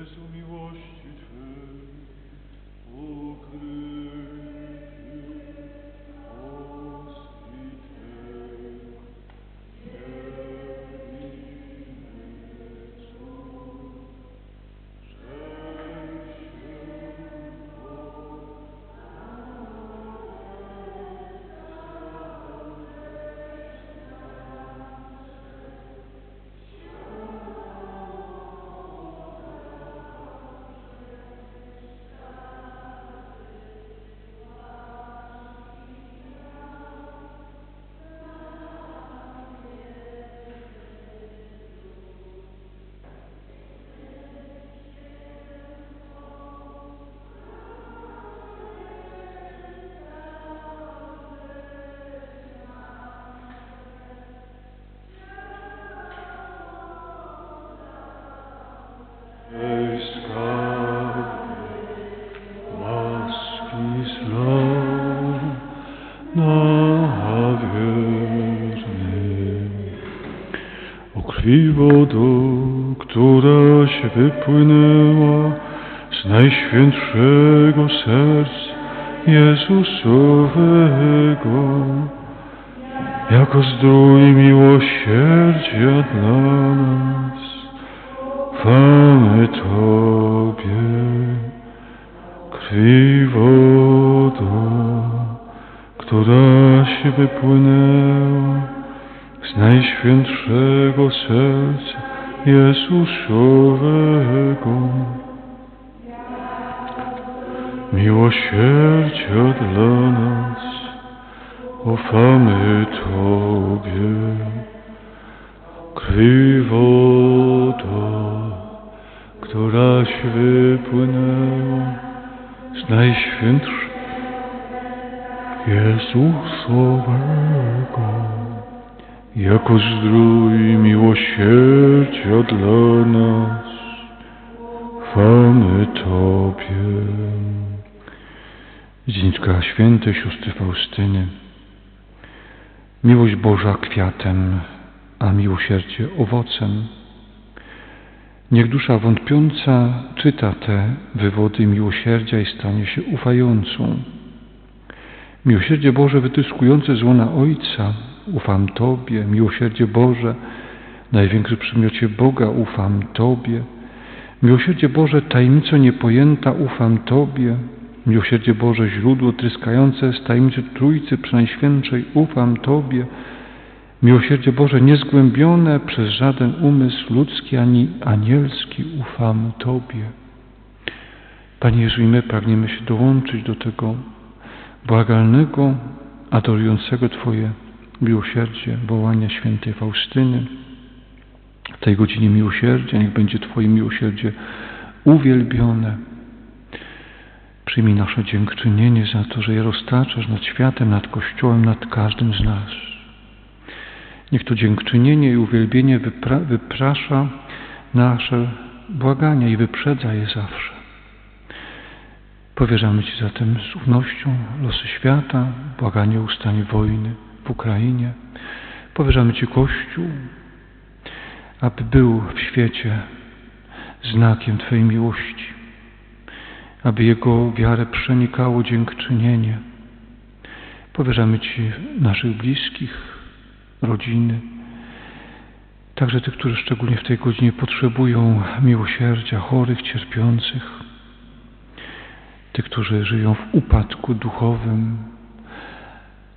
Jezu miłości Twej, wodą, która się wypłynęła z najświętszego serca Jezusowego, jako zdrój miłosierdzia dla nas. Chwamy Tobie, krwi która się wypłynęła z najświętszego serca Jezusowego. Miłosierdzia dla nas, ufamy Tobie krwi wodo, która się wypłynęła z najświętszego Jezusowego, jako zdrój miłosierdzia dla nas. Chwamy Tobie. Dzienniczka świętej siostry Faustyny. Miłość Boża kwiatem, a miłosierdzie owocem. Niech dusza wątpiąca czyta te wywody miłosierdzia i stanie się ufającą. Miłosierdzie Boże wytyskujące z łona Ojca, ufam Tobie. Miłosierdzie Boże, największy przymiocie Boga, ufam Tobie. Miłosierdzie Boże, tajemnico niepojęta, ufam Tobie. Miłosierdzie Boże, źródło tryskające z tajemnicy Trójcy Przenajświętszej, ufam Tobie. Miłosierdzie Boże, niezgłębione przez żaden umysł ludzki ani anielski, ufam Tobie. Panie Jezu, my pragniemy się dołączyć do tego błagalnego, adorującego Twoje miłosierdzie, wołania świętej Faustyny. W tej godzinie miłosierdzia niech będzie Twoje miłosierdzie uwielbione. Przyjmij nasze dziękczynienie za to, że je roztaczasz nad światem, nad Kościołem, nad każdym z nas. Niech to dziękczynienie i uwielbienie wypra wyprasza nasze błagania i wyprzedza je zawsze. Powierzamy Ci zatem z ufnością losy świata, błaganie ustanie wojny w Ukrainie. Powierzamy Ci Kościół, aby był w świecie znakiem Twojej miłości, aby Jego wiarę przenikało dziękczynienie. Powierzamy Ci naszych bliskich, rodziny, także tych, którzy szczególnie w tej godzinie potrzebują miłosierdzia, chorych, cierpiących, tych, którzy żyją w upadku duchowym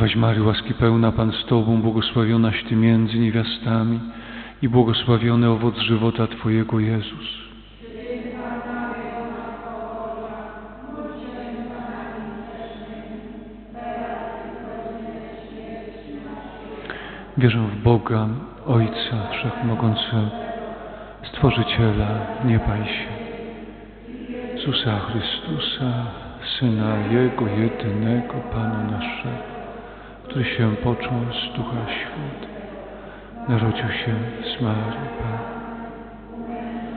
Zdrowaś Maryjo, łaski pełna Pan z Tobą, błogosławionaś Ty między niewiastami i błogosławiony owoc żywota Twojego Jezus. Wierzę w Boga, Ojca Wszechmogącego, Stworzyciela nieba i ziemi, Jezusa Chrystusa, Syna Jego jedynego, Pana naszego, który się począł z Ducha Świętego, narodził się z Marii Pan,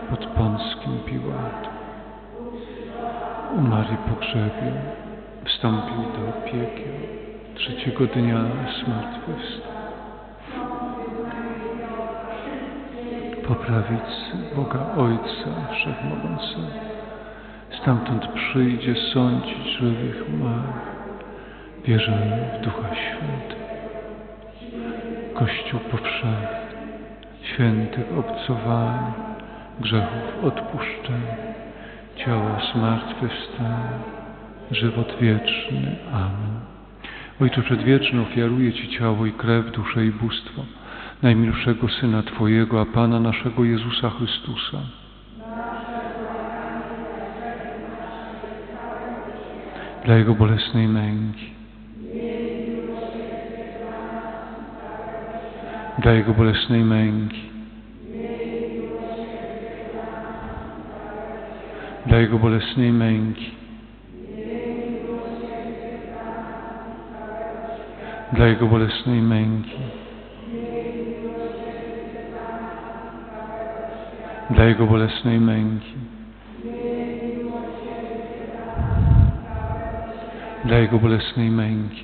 pod Pąskim Piłatem, umarł i pogrzebił, wstąpił do piekieł, trzeciego dnia zmartwychwstał. Po prawicy Boga Ojca Wszechmogącego, stamtąd przyjdzie sądzić żywych umarłych. Wierzę w Ducha Świętego, Kościół powszechny, świętych obcowanie, grzechów odpuszczenia, ciała zmartwychwstania, żywot wieczny. Amen. Ojcze Przedwieczny, ofiaruję Ci ciało i krew, duszę i bóstwo najmilszego Syna Twojego, a Pana naszego Jezusa Chrystusa, dla Jego bolesnej męki, dla Jego bolesnej męki, dla Jego bolesnej męki, dla Jego bolesnej męki, dla Jego bolesnej męki, dla Jego bolesnej męki,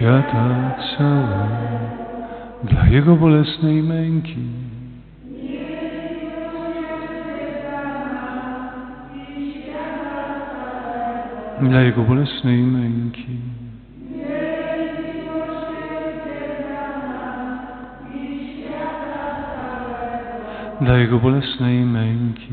świata całego, dla Jego bolesnej męki. Dla Jego bolesnej męki. Dla Jego bolesnej męki.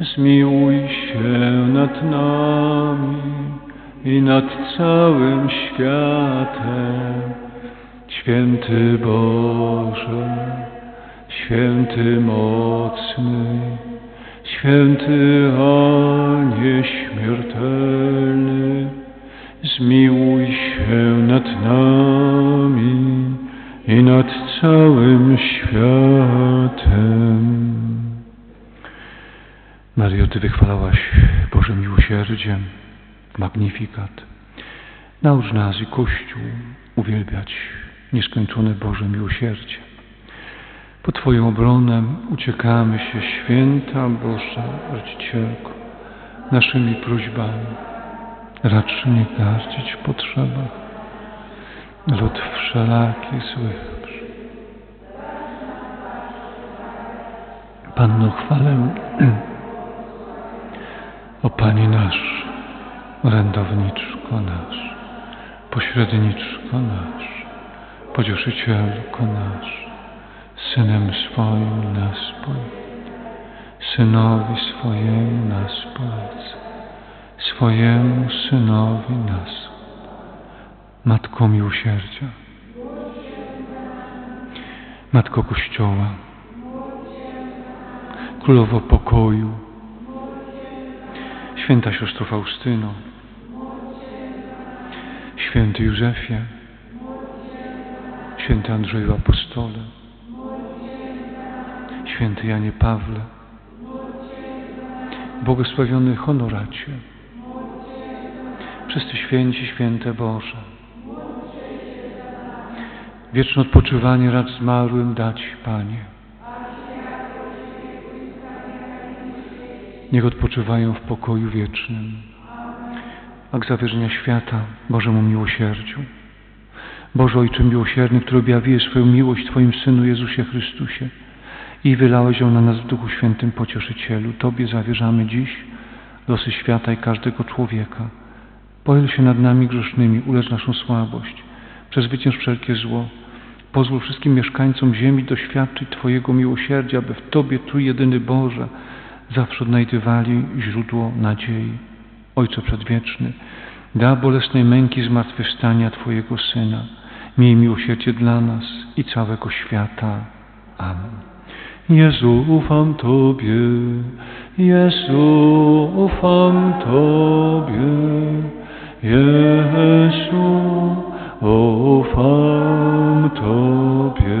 zmiłuj się nad nami i nad całym światem. Święty Boże, święty mocny, święty a nieśmiertelny, zmiłuj się nad nami i nad całym światem. Mario, Ty wychwalałaś Boże miłosierdziem, magnifikat. Naucz nas i Kościół uwielbiać nieskończone Boże miłosierdzie. Po Twoją obronę uciekamy się, święta Boża Rodzicielko, naszymi prośbami. Racz nie gardzić w potrzebach, lud wszelaki złych. Panno chwalę, o Panie nasz, orędowniczko nasz, pośredniczko nasz, pocieszycielko nasz, Synem swoim nas Synowi swojemu nas swojemu Synowi nas, Matko miłosierdzia, Matko Kościoła, Królowo pokoju, Święta siostro Faustyno, Święty Józefie, Święty Andrzeju Apostole, Święty Janie Pawle, błogosławiony honoracie, Wszyscy święci, święte Boże. Wieczne odpoczywanie racz zmarłym dać, Panie. Niech odpoczywają w pokoju wiecznym. Akt zawierzenia świata Bożemu miłosierdziu. Boże Ojcze miłosierny, który objawiłeś swoją miłość Twoim Synu Jezusie Chrystusie i wylałeś ją na nas w Duchu Świętym Pocieszycielu. Tobie zawierzamy dziś losy świata i każdego człowieka. Pochyl się nad nami grzesznymi, ulecz naszą słabość. Przezwycięż wszelkie zło. Pozwól wszystkim mieszkańcom ziemi doświadczyć Twojego miłosierdzia, by w Tobie, Tu jedyny Boże, zawsze odnajdywali źródło nadziei. Ojcze Przedwieczny, da bolesnej męki zmartwychwstania Twojego Syna. Miej miłosierdzie dla nas i całego świata. Amen. Jezu, ufam Tobie, Jezu, ufam Tobie, Jezu, ufam Tobie,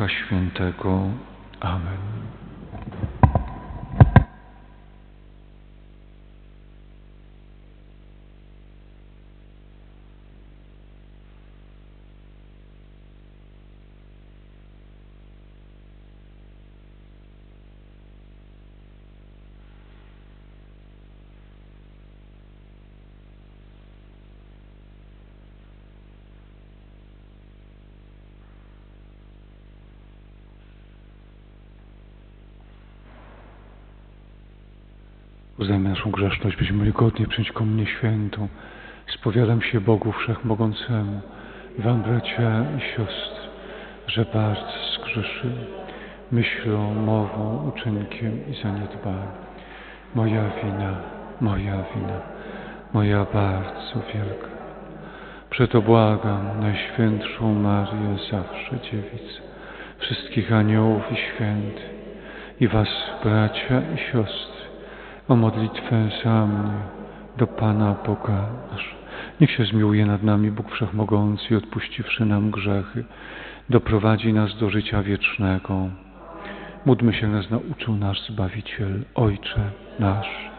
Ducha Świętego. Amen. Uznajmy naszą grzeszność, byśmy mogli godnie przyjąć komunię świętą. Spowiadam się Bogu Wszechmogącemu Wam, bracia i siostry, że bardzo zgrzeszyłem myślą, mową, uczynkiem i zaniedbaniem. Moja wina, moja wina, moja bardzo wielka. Przeto błagam Najświętszą Marię, zawsze Dziewicę, wszystkich aniołów i świętych i Was, bracia i siostry, o modlitwę mnie do Pana Boga nasz. Niech się zmiłuje nad nami Bóg Wszechmogący odpuściwszy nam grzechy, doprowadzi nas do życia wiecznego. Módlmy się, nas nauczył nasz Zbawiciel, Ojcze nasz,